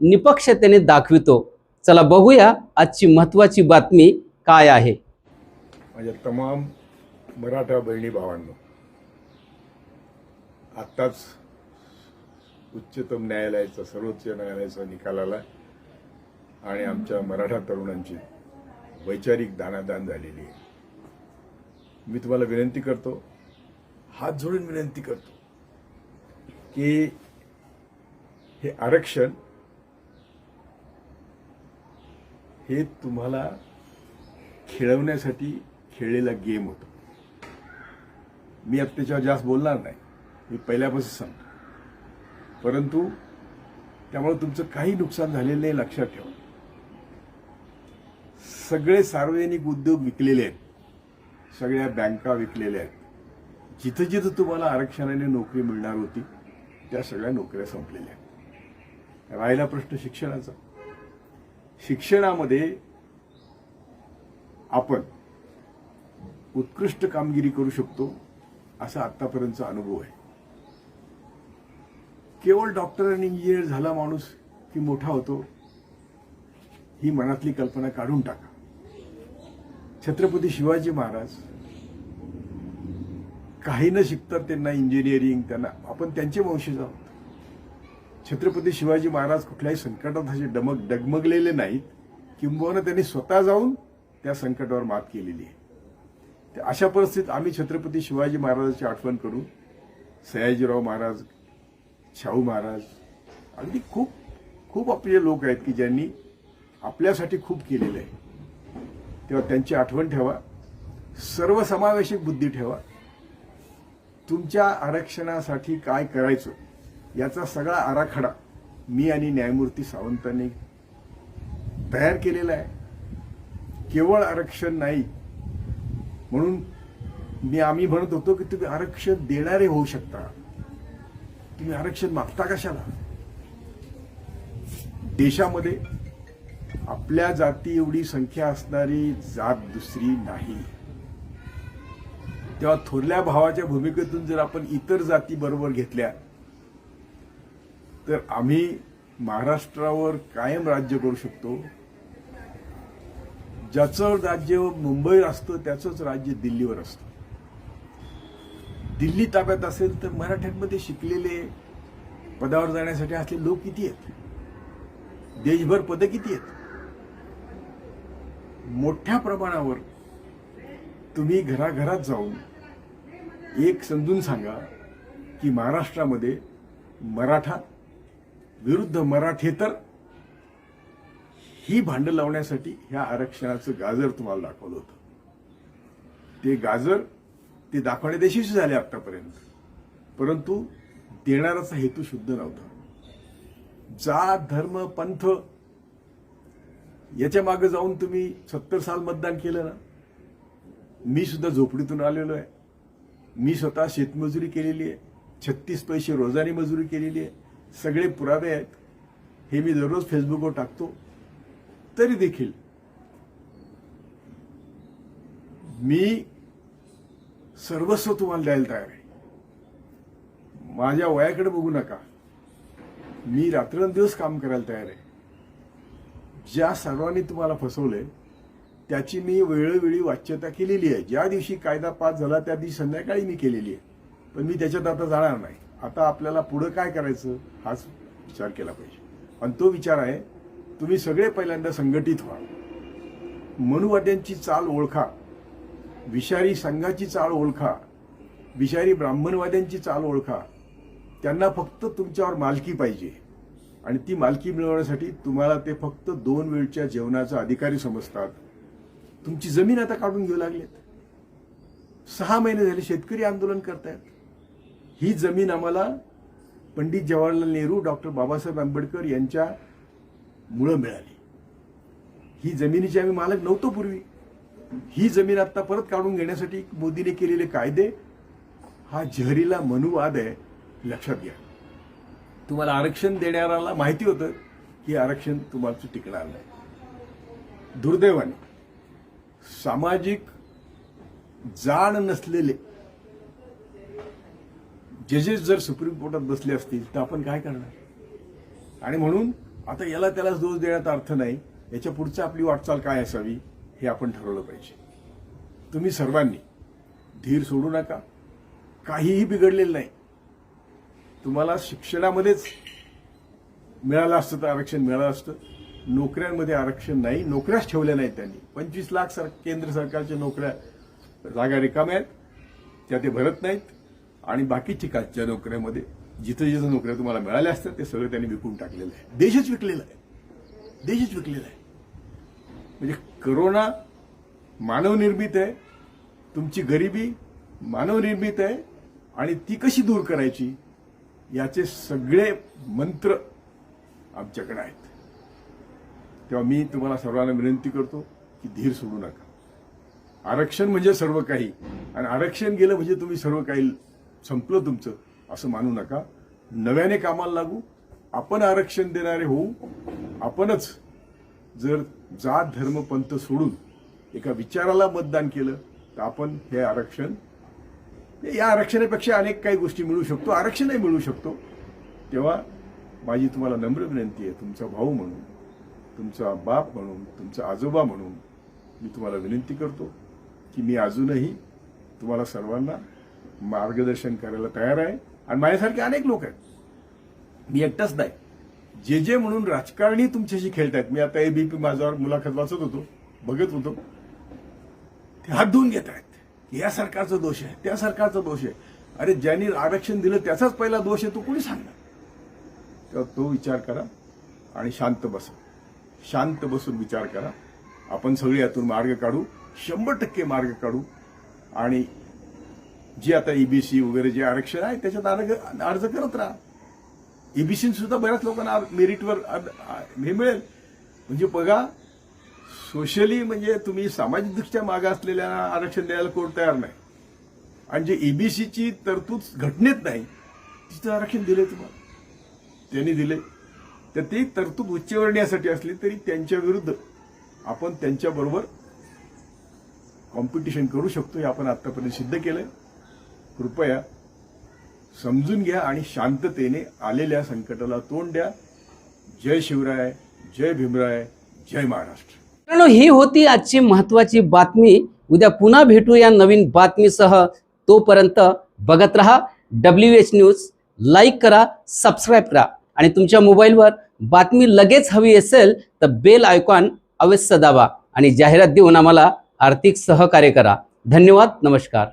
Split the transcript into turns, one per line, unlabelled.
निपक्षतेने दाखवितो. चला बघूया आजची महत्वाची बातमी काय आहे.
माझ्या तमाम मराठा बहिणी भावांनो आत्ताच उच्चतम न्यायालयाचा सर्वोच्च न्यायालयाचा निकाल आला आणि आमच्या मराठा तरुणांची वैचारिक दानादान झालेली आहे. मी तुम्हाला विनंती करतो हात जोडून विनंती करतो की हे आरक्षण हे तुम्हाला खेळवण्यासाठी खेळलेला गेम होता. मी आता त्याच्यावर जास्त बोलणार नाही. मी पहिल्यापासून सांगतो. परंतु त्यामुळे तुमचं काही नुकसान झालेलं नाही लक्षात ठेवा. सगळे सार्वजनिक उद्योग विकलेले आहेत. सगळ्या बँका विकलेल्या आहेत. जिथं जिथं तुम्हाला आरक्षणाने नोकरी मिळणार होती त्या सगळ्या नोकऱ्या संपलेल्या आहेत. राहिला प्रश्न शिक्षणाचा. शिक्षणामध्ये आपण उत्कृष्ट कामगिरी करू शकतो असा आतापर्यंतचा अनुभव आहे. केवळ डॉक्टर आणि इंजिनियर झाला माणूस की मोठा होतो ही मनातली कल्पना काढून टाका. छत्रपती शिवाजी महाराज काही न शिकतात त्यांना इंजिनिअरिंग त्यांना आपण त्यांचे वंशज आहोत. छत्रपती शिवाजी महाराज कुठल्याही संकटात असे डमग डगमगलेले नाहीत. किंबहुना त्यांनी स्वतः जाऊन त्या संकटावर मात केलेली आहे. अशा परिस्थितीत आम्ही छत्रपती शिवाजी महाराजांची आठवण करू. सयाजीराव महाराज शाहू महाराज अगदी खूप खूप आपले लोक आहेत की ज्यांनी आपल्यासाठी खूप केलेलं आहे. तेव्हा त्यांची आठवण ठेवा. सर्वसमावेशक बुद्धी ठेवा. तुमच्या आरक्षणासाठी काय करायचं? याचा सगळा आराखडा मी आणि न्यायमूर्ती सावंतांनी तयार केलेला आहे. केवळ आरक्षण नाही म्हणून मी आम्ही म्हणत होतो की तुम्ही आरक्षण देणारे होऊ शकता. तुम्ही आरक्षण मागता कशाला? देशामध्ये आपल्या जाती एवढी संख्या असणारी जात दुसरी नाही. तेव्हा थोरल्या भावाच्या भूमिकेतून जर आपण इतर जाती बरोबर घेतल्या तर आम्ही महाराष्ट्रावर कायम राज्य करू शकतो. ज्याचं राज्य मुंबईवर असतं त्याचंच राज्य दिल्लीवर असतं. दिल्ली ताब्यात असेल तर मराठ्यांमध्ये शिकलेले पदावर जाण्यासाठी असले लोक किती आहेत? देशभर पद किती आहेत? मोठ्या प्रमाणावर तुम्ही घराघरात जाऊन एक समजून सांगा की महाराष्ट्रामध्ये मराठा विरुद्ध मराठेतर ही भांड लावण्यासाठी ह्या आरक्षणाचं गाजर तुम्हाला दाखवलं होतं. ते गाजर ते दाखवण्यात यशस्वी झाले आतापर्यंत. परंतु देणाराचा हेतू शुद्ध नव्हता. जात धर्म पंथ याच्या मागे जाऊन तुम्ही सत्तर साल मतदान केलं ना. मी सुद्धा झोपडीतून आलेलो आहे. मी स्वतः शेतमजुरी केलेली आहे. छत्तीस पैसे रोजानी मजुरी केलेली आहे. सगळे पुरावे आहेत. हे मी दररोज फेसबुकवर टाकतो. तरी देखील मी सर्वस्व तुम्हाला द्यायला तयार आहे. माझ्या वयाकडे बघू नका. मी रात्रंदिवस काम करायला तयार आहे. ज्या सर्वांनी तुम्हाला फसवलंय त्याची मी वेळोवेळी वाच्यता केलेली आहे. ज्या दिवशी कायदा पास झाला त्या दिवशी संध्याकाळी मी केलेली आहे. पण मी त्याच्यात आता जाणार नाही. आता आपल्याला पुढं काय करायचं हाच विचार केला पाहिजे. आणि तो विचार आहे तुम्ही सगळे पहिल्यांदा संघटित व्हा. मनुवाद्यांची चाल ओळखा. विषारी संघाची चाल ओळखा. विषारी ब्राह्मणवाद्यांची चाल ओळखा. त्यांना फक्त तुमच्यावर मालकी पाहिजे. आणि ती मालकी मिळवण्यासाठी तुम्हाला ते फक्त दोन वेळच्या जेवणाचा अधिकारी समजतात. तुमची जमीन आता काढून घेऊ लागलेत. सहा महिने झाले शेतकरी आंदोलन करतायत. ही जमीन आम्हाला पंडित जवाहरलाल नेहरू डॉक्टर बाबासाहेब आंबेडकर यांच्या मुळं मिळाली. ही जमिनीची आम्ही मालक नव्हतो पूर्वी. ही जमीन आता परत काढून घेण्यासाठी मोदीने केलेले कायदे हा जहरीला मनुवाद आहे लक्षात घ्या. तुम्हाला आरक्षण देणाऱ्याला माहिती होतं की आरक्षण तुम्हाला टिकणार नाही. दुर्दैवाने सामाजिक जाण नसलेले जजेस जर सुप्रीम कोर्टात बसले असतील तर आपण काय करणार? आणि म्हणून आता याला त्यालाच दोष देण्यात अर्थ नाही. याच्या पुढचं आपली वाटचाल काय असावी हे आपण ठरवलं पाहिजे. तुम्ही सर्वांनी धीर सोडू नका. काहीही बिघडलेलं नाही. तुम्हाला शिक्षणामध्येच मिळालं असतं तर आरक्षण मिळालं असतं. नोकऱ्यांमध्ये आरक्षण नाही. नोकऱ्याच ठेवल्या नाहीत त्यांनी. पंचवीस लाख सर केंद्र सरकारच्या नोकऱ्या जागा रिकाम्या आहेत. त्या ते भरत नाहीत. आणि बाकीच्या कालच्या नोकऱ्यामध्ये जिथं जिथं नोकऱ्या तुम्हाला मिळाल्या असतात ते सगळं त्यांनी विकून टाकलेलं आहे. देशच विकलेला आहे. देशच विकलेला आहे. म्हणजे करोना मानवनिर्मित आहे तुमची गरिबी मानवनिर्मित आहे आणि ती कशी दूर करायची याचे सगळे मंत्र आमच्याकडे आहेत. तेव्हा मी तुम्हाला सर्वांना विनंती करतो की धीर सोडू नका. आरक्षण म्हणजे सर्व काही आणि आरक्षण गेलं म्हणजे तुम्ही सर्व काही संपलं तुमचं. असं मानू नका. नव्याने कामाला लागू. आपण आरक्षण देणारे होऊ. आपणच जर जात धर्म पंथ सोडून एका विचाराला मतदान केलं तर आपण हे आरक्षण या आरक्षणापेक्षा अनेक काही गोष्टी मिळू शकतो. आरक्षणही मिळू शकतो. तेव्हा माझी तुम्हाला नम्र विनंती आहे. तुमचा भाऊ म्हणून तुमचा बाप म्हणून तुमचा आजोबा म्हणून मी तुम्हाला विनंती करतो की मी अजूनही तुम्हाला सर्वांना मार्गदर्शन करायला तयार आहे. आणि माझ्यासारखे अनेक लोक आहेत. मी एकटाच नाही. जे जे म्हणून राजकारणी तुमच्याशी खेळतायत मी आता एबीपी माझ्यावर मुलाखत वाचत होतो बघत होतो. ते हात धुवून घेत आहेत. या सरकारचा दोष आहे त्या सरकारचा दोष आहे. अरे ज्यांनी आरक्षण दिलं त्याचाच पहिला दोष आहे तो कोणी सांगणार? तेव्हा तो विचार करा आणि शांत बसा. शांत बसून विचार करा. आपण सगळे यातून मार्ग काढू. शंभर टक्के मार्ग काढू. आणि जे आता ईबीसी वगैरे जे आरक्षण आहे त्याच्यात अर्ज अर्ज करत राहा. ईबीसी सुद्धा बऱ्याच लोकांना मेरिटवर हे मिळेल. म्हणजे बघा सोशली म्हणजे तुम्ही सामाजिकदृष्ट्या मागे असलेल्या आरक्षण द्यायला कोण तयार नाही. आणि जे ईबीसीची तरतूद घटनेत नाही तिथं आरक्षण दिले तुम्हाला. त्यांनी दिले तर ती तरतूद उच्चवर्णीयासाठी असली तरी त्यांच्या विरुद्ध आपण त्यांच्याबरोबर कॉम्पिटिशन करू शकतो हे आपण आतापर्यंत सिद्ध केलंय. कृपया समजून घ्या आणि शांततेने आलेल्या संकटाला तोंड द्या. जय शिवराय जय भीमराय जय महाराष्ट्र.
मित्रांनो ही होती आजची महत्वाची बातमी. उद्या पुन्हा भेटू या नवीन बातमीसह. तोपर्यंत बघत रहा डब्ल्यू एच न्यूज लाईक करा सबस्क्राईब करा. आणि तुमच्या मोबाईलवर बातमी लगेच हवी असेल तर बेल आयकॉन अवश्य दाबा. आणि जाहिरात देऊन आम्हाला आर्थिक सहकार्य करा. धन्यवाद नमस्कार.